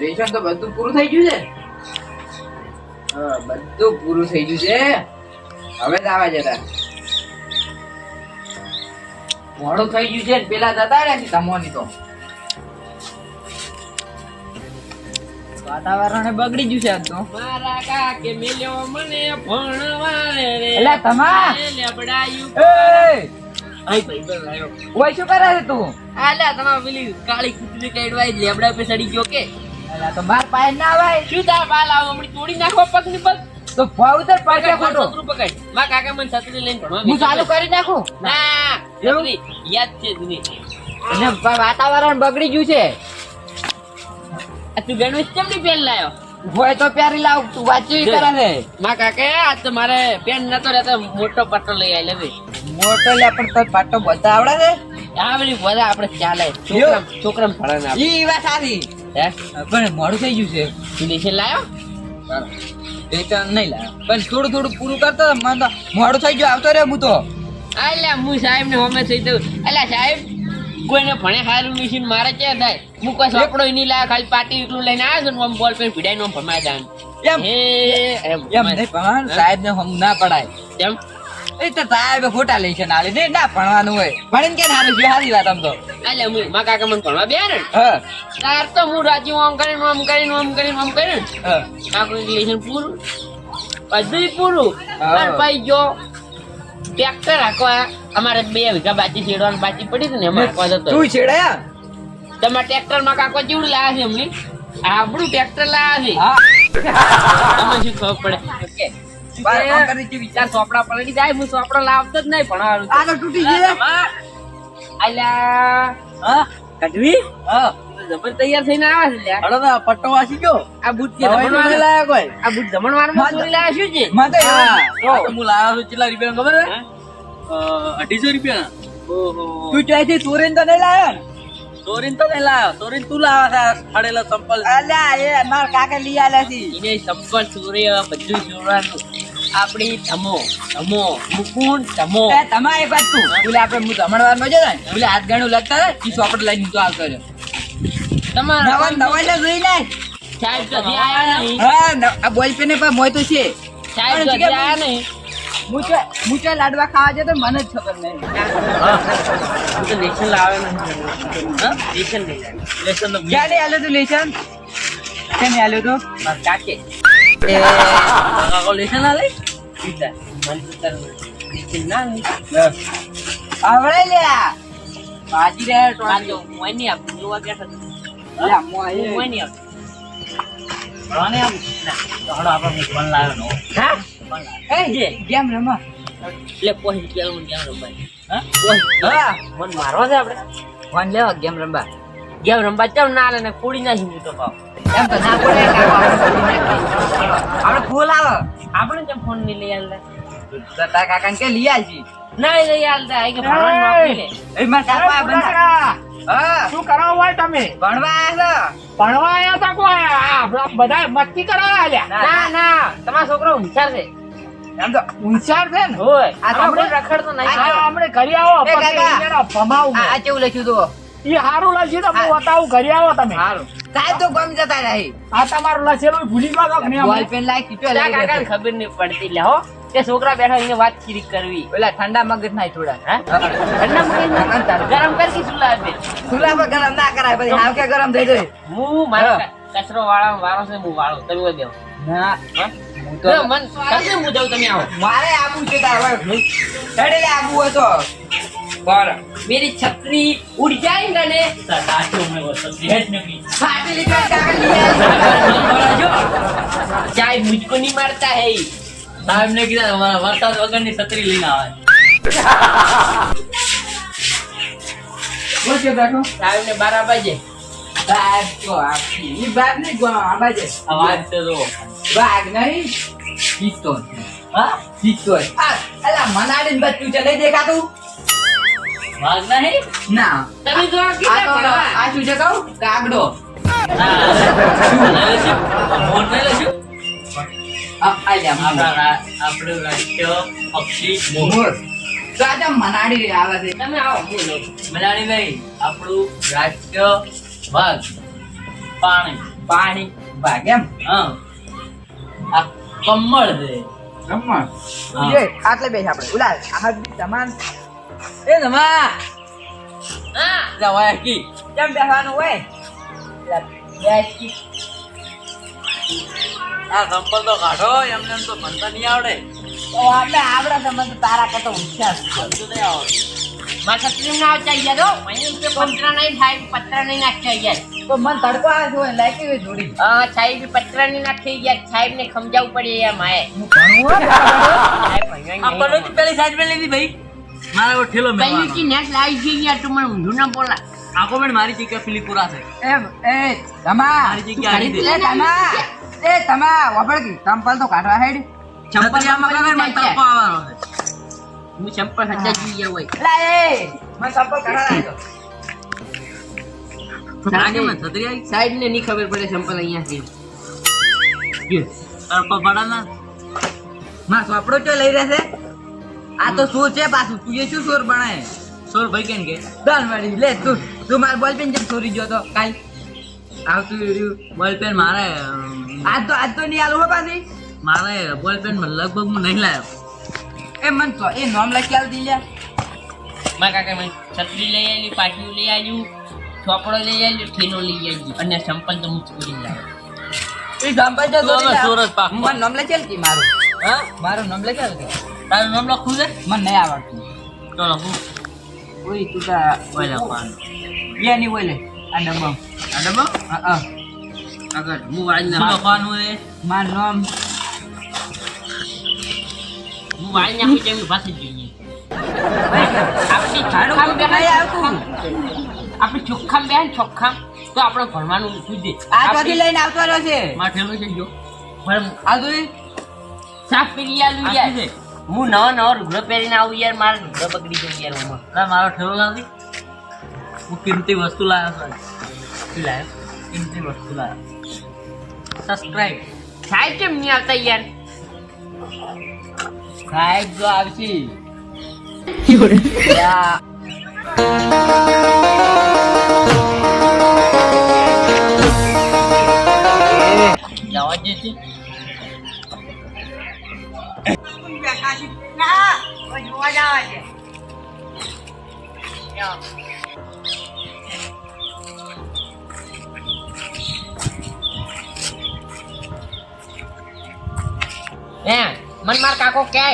Ration તો બધું પૂરું થઈ ગયું છે? હા બધું પૂરું થઈ ગયું છે. હવે જ આવા જતા. મોડું થઈ ગયું છે ને પેલા જતા રહ્યા છે તમોની તો. વાતાવરણ બગડી ગયું છે આજ તો. મારા કાકે મેલ્યો મને ભણવા રે. એલા તમા! લેબડાયું એ! ઓય શું કરે છે તું? આલા તમારે પેલી કાળી કૂતરી કાઢવાય લેબડા પે સડી ગયો કે? આલા તો માર પાય ના આવાય શું તાર પાલ આવો? હમણી તોડી નાખો પગની પગ તો ભાવ ઉતર પડશે પકડ, ખોટો છત્રું પકડ મારા કાકા મને છત્રી લઈને ભણવા હું ચાલુ કરી નાખું? ના એવું? યાદ છે જૂની. અને વાતાવરણ બગડી ગયું છે. આ તું ગણવેશ કેમ ની પેન લાયો? હોય તો પ્યારી લાવ તું વાંચી કરે ને. માં કાકે આજ તો મારે પેન નતો રહેતો મોટો પાટો લઈ આવી લેવી મોટો લે પણ તો પાટો બધા આવડે આ આવડી બધા આપણે ચાલે. છોકરા છોકરા ભણે ના ઈ વાત સારી. હે? પણ મોડું થઈ ગયું છે. તું લેશન લાયો? રેશન નહીં લાયો. પણ થોડું થોડું પૂરું કરતો મને તો મોડું થઈ ગયું આવતો રે હું તો. અલ્યા હું સાહેબ ને હોમે થઈ દઉં એટલે સાહેબ. કોઈને ભણે હારું મશીન મારે કે થાય? હું કોઈ સપડો નહીં લા ખાલી પાટી એટલું લઈને આવ્યો છું આમ બોલ પેન ભીડાઈને નો ભમાય જાય એમ? એમ એમ નહીં ભણવાનું સાહેબ ને હમ ના પડાય. એમ એ તો સાહેબ ખોટા લે છે નાલે. ને ના ભણવાનું હોય. ભણીને કે હારું છે? હારી વાત આમ તો. એટલે હું મા કાકા મને ભણવા બે ને? હા. તાર તો હું રાજી આમ કરીને આમ કરીને આમ કરીને આમ કરીને. હા. આપણું રિલેશન પૂરું. બધું પૂરું. અને પછી જો ટ્રેક્ટર હાંકવા અમારે બે વીઘા બાજી છેડવાની બાજી પડી હતી ને એમાં હાંકવા જતો તું છેડાયા? તમારા ટ્રેક્ટરમાં કાકો જીવડું લાયા છે એમની? આપણું ટ્રેક્ટર લાયા છે. તમે શું ખબર પડે? સોપડા પલળી જાય હું સોપડા લાવતો જ નહીં ભણવાનું આગળ તૂટી ગયા. આલ્યા. હા કઢવી? હા. જબર તૈયાર થઈને આવ્યા છે. હલો તો પટ્ટો વાસી ગયો. આ ભૂત કે જમણવાર લાયા કોઈ? આ બુટ જમણવારમાં ચોરી લાયા શું છે? માં તો હા, લાયા છું કેટલા રૂપિયા ખબર હા? અઢીસો રૂપિયા ઓહો. તું ત્યાંથી ચોરીને તો નહીં લાયો ને? તો નહીં લાયો. તોરીન તું લાવા છે ફાડેલો ચંપલ અલ્યા એ માર કાકા લઈ આલ્યા છે. એને સંપલ ચોરી બધું ચોરવાનું. આપણી ધમો ધમો મુકુંદ ધમો. તમારે એક વાત તું બોલે આપણે હું ધમણવાર જતો ને બોલે હાથ ગણું લગતા હતા ઈ ચોપડ લઈને તો આવતો રહ્યો. તમારા નવા જોઈ લે. સાહેબ તો આયા નહીં. હા આ બોલ પેન પર મોય તો છે. સાહેબ તો આયા નહીં. હું તો લાડવા ખાવા જતો ને મને જ ખબર નહીં. હું તો લેશન લાવે નહીં. હા? લેશન લઈ જાય લેશન તો ક્યારે આલ્યો તું લેશન? કેમ આલ્યો તો? કાકે. એ કાકો લેશન ના લઈ મને તો તારું લેશન ના લઈ આવડે લ્યા. બાજી રે આ ટોળી તો જોવા બેઠો મારવા છે આપણે? ફોન લેવા ગેમ રમવા. ગેમ રમવા ચાલ ના લે કુડી નાખી હું તો પાવ. એમ તો ના કાકા આપણે ફૂલ આવે. આપણે કેમ ફોન નહીં લઈ તારા કાકાને કે લઈ આવજી ના લઈ આલતા આ કે ભણવાનું નોકરી લે એ મારા કાકા બંધા. હા શું કરવા હોય તમે? ભણવા આવ્યા ભણવા આવ્યા તા કોઈ? બધા મસ્તી કરવા આવ્યા ના, ના તમારો છોકરો હોશિયાર છે. એમ તો. હોશિયાર છે ને? હોય. આ તો આપણે આપણે- રખડતો નહીં. આ ઘરે આવો એ ભમાવું આ કેવું લખ્યું તો? ઈ હારું લખ્યું તો હું. બતાવું ઘરે આવો તમે. સારું સાહેબ તો ગમ જતા રહી. આ તમારું લખેલું ભૂલી ગયો લાઈ ખબર નહીં પડતી લે હો. કે છોકરા બેઠા એને વાત ચીરી કરવી. ઓલા ઠંડા મગજ ના થોડા ઠંડા મગજ ગરમ કરકી ચૂલા બે ચૂલા પર ગરમ ના કરાય પછી હાવ ગરમ થઈ જાય. હું મારો કચરો વાળા વાળો છે હું વાળો તમે દેવ ના. મન સાથે હું જાઉં તમે સાહેબ ને કીધા તમારા વરસાદ વગરની છત્રી લઈને આવે. બોલ કે બેઠો સાહેબ ને બારા બાજે. બાગ તો આપી ઈ બાગ નહીં ગો આબા છે અવાજ છે તો બાગ નહીં. પિસ્તોલ હા? પિસ્તોલ આ અલા મનાડીને બચ્ચું છે દેખાતું વાઘ નહીં? ના. તમે જો આ શું છે કહું? કાગડો. હા. આપણા રાષ્ટ્ર પક્ષી મોર આ મનાડી આવે તમે આવો. મલાડી નહીં આપણું રાષ્ટ્ર વાઘ પાણી પાણી ભાગ્યમ હા આ કમળ છે રમવા આટલે બેસ આપણે ઉલા આ કેમ બેસવાનું હોય આ સંપલ તો કાઢો એમને એમ તો ભણતા નહીં આવડે. તો આપણે આવડા તો તારા કરતા હોશિયાર. બધું નહીં આવડે મારા છત્રી ના આવતા યાર હો મને પત્ર નહીં થાય પત્ર નહીં નાખતા યાર તો મન તડકો આવે છે લાગી હોય જોડી? હા સાહેબ પત્ર નહીં નાખી ગયા સાહેબ ને સમજાવવું પડે માએ હું ભણવું સાહેબ પેલી લીધી ભાઈ. મારા ઠેલો પહેલી નેટ લાવી છે યાર તું મને ઊંધું ના બોલા આખો બેન મારી જગ્યા પેલી પૂરા છે. એમ એ તમા મારી જગ્યા આવી એ તમા. એ તમા કી ચંપલ તો કાઢવા હેડ. છપરિયામાં કાકા મને તાપો આવવાનો છે. હું ચંપલ હજા જી ગયા હોય. લા એ. મને ચંપલ કાઢવા લાગ્યો આગે મને થતરી આવી? સાઈડ ને ની ખબર પડે ચંપલ અહીંયા છે. તાર પપાડાના માં ચોપડો ચો લઈ રહેશે આ તો શું છે પાછું. તું એ શું સોર બનાય સોર ભાઈ કેમ કે? દન વળી લે તું. તું માર બોલ પેન જેમ ચોરી ગયો તો કાલ આવતું રહ્યું બોલ પેન મારે આજ તો આજ તો નહીં આલું હો પાછી. મારે બોલ પેન લગભગ હું નહીં લાવ્યો. એ મન તો એ નામ લખી આલ દી લ્યા મારા કાકા મેં છત્રી લઈ આવી પાટિયું લઈ આવ્યું ચોપડો લઈ આવ્યું ઠેલો લઈ આવ્યું અને સંપલ તો હું ચોરી લાવ્યો. એ જો તો હવે સોરજ પાક. મને નામ લખી આલ કી મારું. હા? મારું નામ લખી આલ કી તારું નામ લખું છે? મને નહીં આવડતું. તો લખું. ઓય ito ka. Wala pa. Yan ni ઓય લે આ ડબ્બા આ ડબ્બો હા હા આગળ હું વાળી શું નાખું લખવાનું એ niya હું વાળી નાખું તેમ પાસે જોઈએ આપણી હાડું ચોખ્ખામ નહીં બેહાય આવતું આપણી ચોખ્ખામ બેહાય ને ચોખ્ખામ તો આપણે ભણવાનું સૂજે આ ચોથી લઈને આવતો રહ્યો છે મારે ઠેલો છે જો આ જોઈ સાફ કરી આ શું છે? હું નવો નવો રૂગડો પહેરીને આવું યાર મારે રૂગડો પકડી ગયો યાર હું તાર મારો ઠેલો લાવી? હું કિંમતી વસ્તુ લાવ્યો છું લાવ્યો? કિંમતી વસ્તુ લાવ્યો. સબસ્ક્રાઇબ સાહેબ કેમ નહીં આવતા યાર? સાહેબ જો આવશે. જવા દે છે. હે મન માર કાકો કહે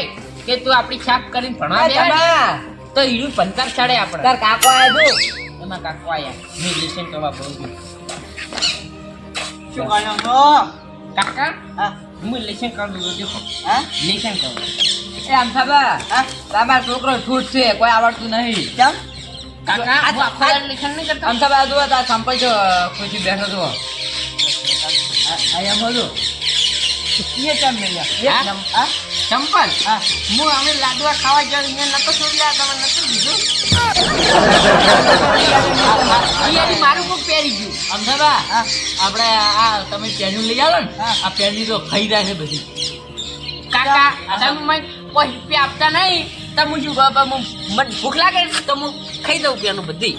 કે તું આપણી છાપ કરીને ભણવા દે તો હીરું પંદર ચડે આપણે. તાર કાકો આયો જો એમાં કાકો આયા. મેં લેશન કરવા બોલું શું કાકા હું. લેશન કરું દેખો હા? લેશન કરું એ આમ થાબા તમારો છોકરો છૂટ છે કોઈ આવડતું નહીં. કેમ? કાકા આ આખો દાડો નહીં કરતા? આમ થાબા જુઓ તાર સંપલ જો ખુશી બેઠો જુઓ. અહીંયા બોલો એ કેમ નહીં? હા? ચંપલ હું? અમે લાડવા ખાવા જવાનું અહીંયા નતો છોડી તમે નતો દીધું? મારું કોક પહેરી ગયું. અમદાબા આપણે આ તમે પેન્યું લઈ આવો ને આ પેન્યુ તો ખાઈ રહ્યા છે બધી. કાકા તમે કોઈ રૂપિયા આપતા નહીં. તો હું શું મને ભૂખ લાગે તો હું ખાઈ દઉં પેનું બધી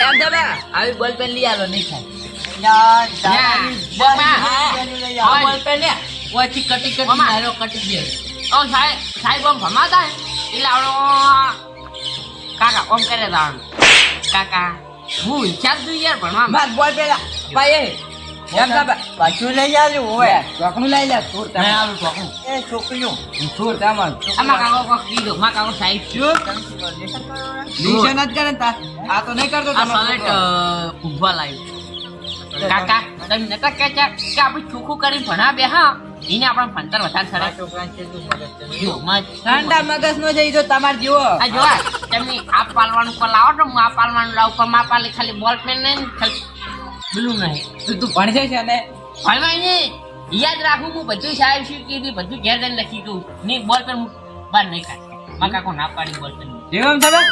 એમ થાબા આવી બોલ પેન લઈ આવ્યો નહીં ખાય બોલ પેન ને ઓયથી કટી કટી મામા. કટી દે ઓ સાહેબ સાહેબ ઓમ ભમાતા એટલે આવડો કાકા ઓમ કરે દાવાનું કાકા હું ઈચ્છા જ યાર ભણવા માર બોલ પેલા ભાઈ એમ થાબા પાછું લઈ આવ્યું ઓય ચોકનું લઈ લે છોડ મેં આવું ચોકું એ છોકરીઓ. છોડ તમાર આમાં કાકો કોક કીધું માં કાકો સાહેબ છું. નિશાન જ કરે ને આ તો નહીં કરતો આ સલેટ છોકરો. ફૂગવા કાકા તમે નતા કહેતા કે આપણે ચોખ્ખું કરીને ભણા બે હા? એને આપણે ભણતર વધારે જો ઠંડા મગજ નો જઈ તો તમાર જેવો આ જોવા તમે આ પાલવાનું પર લાવો તો હું આ પાલવાનું લાવું પણ મા પાલે ખાલી બોલ પેન નહીં ખાલી પેલું નહીં તું તું ભણજે છે ને ભણવાય નહીં. યાદ રાખું હું બધું સાહેબ શું કીધું બધું ઘેર જઈને લખી દઉં નહીં બોલ પર હું બહાર નહીં કાઢ. માં કાકો ના પાડી બોલ પેન જેવમ થાબા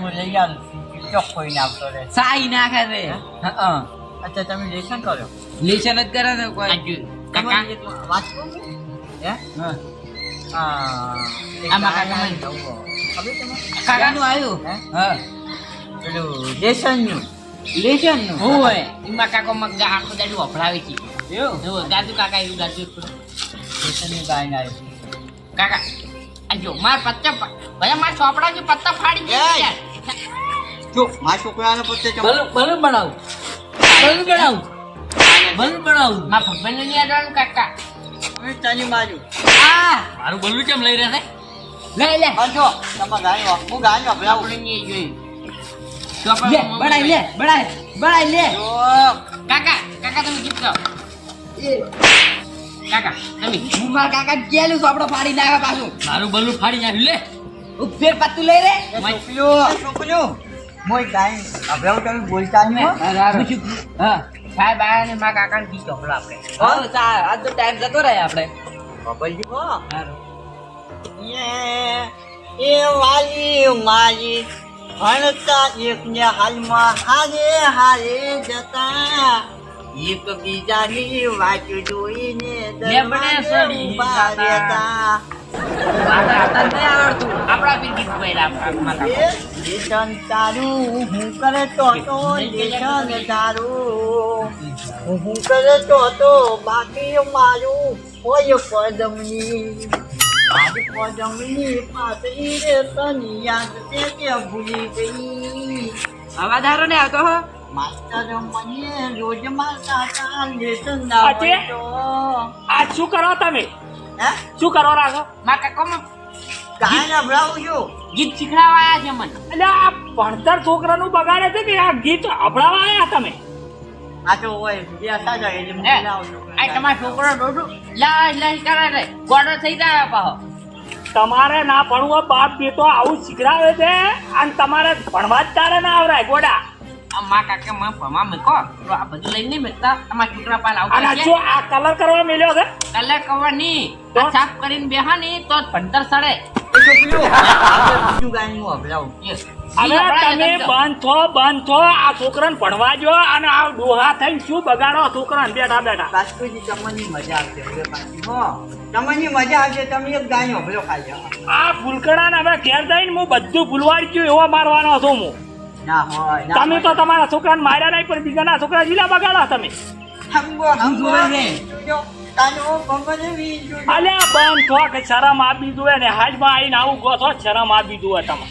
હું લઈ આવ્યું ચોક કોઈને આવતો રે સાઈ ના છે. હા? અચ્છા તમે લેશન કર્યો? લેશન જ કરે ને કોઈ. આ જો. કાકા. વાંચો હે? હા. કાકા મને. ખબર તમને? કાકાનું આવ્યું? હે? હા. પેલું લેશનનું લેશનનું. હોય. એમાં કાકો મગ આખો દાડો વફડાવે છે. એવું? જો ગાજુ કાકા એવું ગાજુ ગાયને આવી. કાકા આ જો માર પત્તા ભયા માર ચોપડા જે પત્તા ફાડી ગયા યાર. જો મારા છોકરાને પોતે બલૂન બલૂન બનાવું. બલૂન બનાવું. બલૂન બનાવું. માર ભગવાનને નહીં આડવાનું કાકા? બાજુ આ! મારું બલ્લું કેમ લઈ રહ્યા લઈ લે. જો તમે ગાય હું ગાય છે આપણે નહીં જોયું લે બડાઈ લે બડાઈ બડાઈ લે. કાકા કાકા તમે ગીત ગાઓ. કાકા તમે હું મારા કાકા કેલું ચોપડો ફાડી નાખે પાછું. મારું બલ્લું ફાડી નાખ્યું લે. ઉપફેર પત્તું લઈ રે. છોકરીઓ છોકરીઓ. મોય ગાય. તમે બોલતા નહીં હા. સાહેબ આયા ને મારા કાકાને ગીત ચોપડો આપણે. હા આજ તો ટાઈમ જતો રહે આપણે. બાબાજી હો. એ વાલી મારી ભણતા એકને હાલમાં હારે હારે જતા. એક બીજાની વાત જોઈને ઊભા રહેતા. તારું હું કરે તો લેશન તારું. હું કરે તો બાકી મારું હોય પદમની આજ પદમની પાતળી રે તની યાદ તે કે ભૂલી ગઈ અવાજ હારો ને આવતો હો. માસ્ટર મને રોજ મારતા આજે? આ શું કરો તમે? હે? શું કરો રાખો માં કાકામાં કાંઈ ના ભરાવું છું. ગીત શીખડાવવા આયા છે મને. એટલે આ ભણતર છોકરાનું બગાડે છે કે આ ગીત અભડાવા આવ્યા તમે? આ તો હોય. બે સાજા એટલે મને લાવજો આ તમારો છોકરો ડોડું લા લા કરે ગોડો થઈ જાય પાહો. તમારે ના ભણવું બાપ બેટો આવું શીખડાવે છે? અને તમારે ભણવા જ તારે ના આવરાય ગોડા. મા કાકા માં ભમા મેકો. તો આ બધું લઈને નહીં મેકતા? તમારા છોકરા પાલ અને આ આ કલર કરવા મેલ્યો છે? કલર કરવા નહીં તો? સાફ કરીને બેહા ની તો ભણતર સડે. બીજું ગાયનું યસ. અને તમે. બંધ થો બંધ થો આ છોકરાને ભણવા જો અને આ ડોહા થઈને શું બગાડો છોકરાને? બેઠા બેઠા. બાસ્કુજી તમને મજા આવશે હવે પાછી. હો તમને મજા આવશે તમે એક ગાય અભરો ખાઈ આ ફૂલકડાને હવે ઘેર જઈને હું બધું ભૂલવાડી ગયું એવો મારવાનો છું હું. ના હોય ના તમે તો તમારા છોકરાને માર્યા નહીં પણ બીજાના છોકરા જીલા બગાડા તમે. અલ્યા બંધ થો કે શરમ આપી દુએ ને હાજમાં આવીને આવું ગો છો શરમ આપી દુએ તમે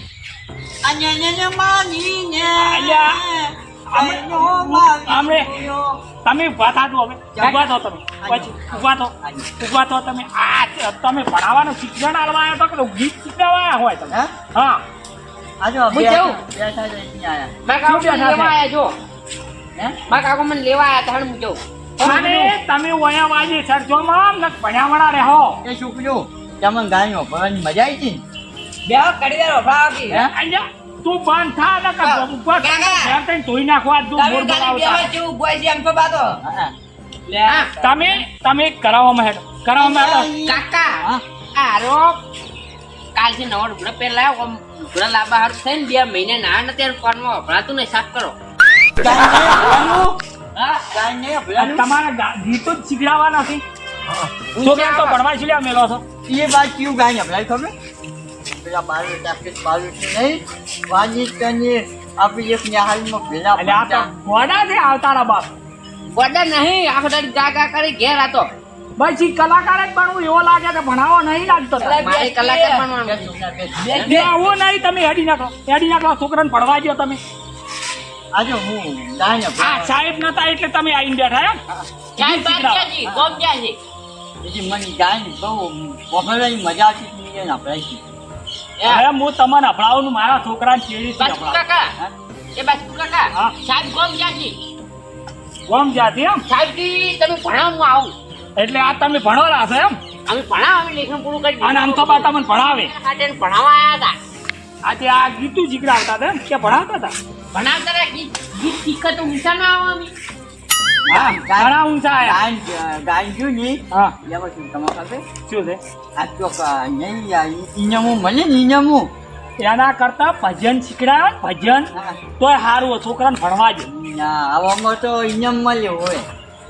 તમે ઊભા થાજો હવે ઊભા થો તમે. પછી ઊભા થો ઊભા થો તમે. આ તમે ભણાવવાનું શિક્ષણ આલવા આવ્યા તો કે ગીત શીખવા આવ્યા હોય તમે. હા? આજો હું જાઉં? બેઠા જ અહીં આયા. મારા કાકા મને બેઠા લેવા આયા જો. હે? કાકા મને લેવા આયા તા હું જાઉં અને તમે વયા વાજી સરજો માં ને ભણ્યાવણા રહો. એ છોકરીઓ તમને ગાયો ભરવાની મજા આવી હતી ને? બે કરી દે રોફડા હે? અહીંયા તું બંધ થા ને કે હા. ઊભા થા ને કાકા. ઘેર ધોઈ નાખવા તું તમે બોર ખાલી બોલાવતા. બેવા બોય છે એમ તો બાતો હા લે હા. તમે તમે કરાવવામાં હેડો કરાવવામાં હેડો કાકા આરો કાલથી નવા લુગડા પહેલા આમ લુગડા લાંબા હારું થઈને બે મહિને ના નથી ત્યારે ફોનમાં વપરાતું નહીં સાફ કરો. તમારા ગીતો જ શીખડાવવા નથી છોકરા તો ભણવા છે મેળો છો. એ વાત કયું ગાય ભરાય ખબર? પેલા બારુ ટાકે બારુ નહીં. વાજી તને આપણે એક નિહાલમાં ભેલા એટલે આ તો ગોડા છે આવતારા બાપ. ગોડા નહીં આખો દાડી ગા ગા કરી ઘેર હતો. પછી કલાકાર જ બનવું એવો લાગે કે ભણાવો નહીં લાગતો મારે કલાકાર બનવાનું બે બે બે આવું નહીં તમે હેડી નાખો. હેડી નાખો છોકરાને ભણવા ગયો તમે. આજે હું સાહેબ નતા એટલે તમે આવીને બેઠા એમ? ક્યાં બીજી મને ગાય બહુ વફરવાની મજા આવતી હતી ને એને ગઈ હું તમને અભડાવું મારા છોકરાને ચેડી બાસ્કુ કાકા. એ બાસ્કુ કાકા. હા. સાહેબ જાતી એમ? તમે ભણાવો હું આવું. એટલે આ તમે ભણવાના છો એમ? અમે ભણાવે લેખન પૂરું કરી અને આમ તો બા તમને ભણાવે. ભણાવવા આવ્યા હતા. આજે આ ગીતું શીખડાવતા હતા એમ? કે ભણાવતા હતા? ભણાવતા ગીત ગીત શીખે તો આવે ઘણા ઊંચા આયા. ગાયની. હા. એમાં શું તમારે ખબર શું છે? આ ચોક ઇનમુ ઇનામું મળે ને ઇનામું એના કરતા ભજન શીખડાવે ને ભજન તોય સારું છોકરાને ભણવા જ ના આવામાં તો ઇનામ મળે હોય.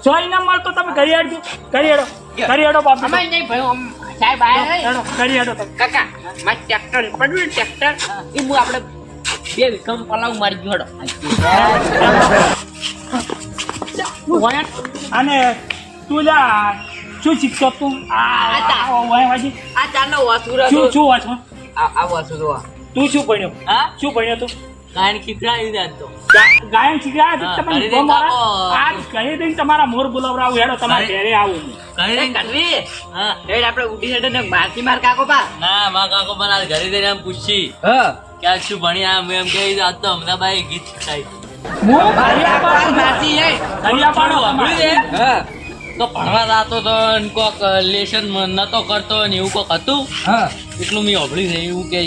સો ઇનામ મળતો તમે કરી હેડજો કરી હેડો. કરી હેડો બાપ. અમે નહીં ભાઈ આમ સાહેબ આયા કરી હેડો તમે. કાકા મારે ટ્રેક્ટર પડ્યું ને ટ્રેક્ટર એ હું આપણે બે વિકમ પલાવ મારી ગયો ઓય, અને તું જા શું શીખતો તું? આ આ ઓય વાજી આ ચારનો વાસુરો શું શું વાંચો આ આ વસ્તુ તું શું ભણ્યો? હા? શું ભણ્યો તું? ગાયન ખીકડાવી દે તો. ગાયન હા, તમે કરી મારા આજ કહી દઈને તમારા મોર બોલાવડાવું હેડો તમારે ઘરે આવું ઘરે કટવી હા. હેડ આપણે ઉડી હેડ ને. મારથી માર કાકો પા ના માં કાકો બનાવ ઘરે જઈને આમ પૂછી. હા. કે શું ભણી આમ એમ કે આજ તો ગીત શીખાય. તો ભણવા જાતો તો ને કોક લેશન નતો કરતો ને એવું કોક હતું? એટલું મેં સાંભળ્યું છે એવું કે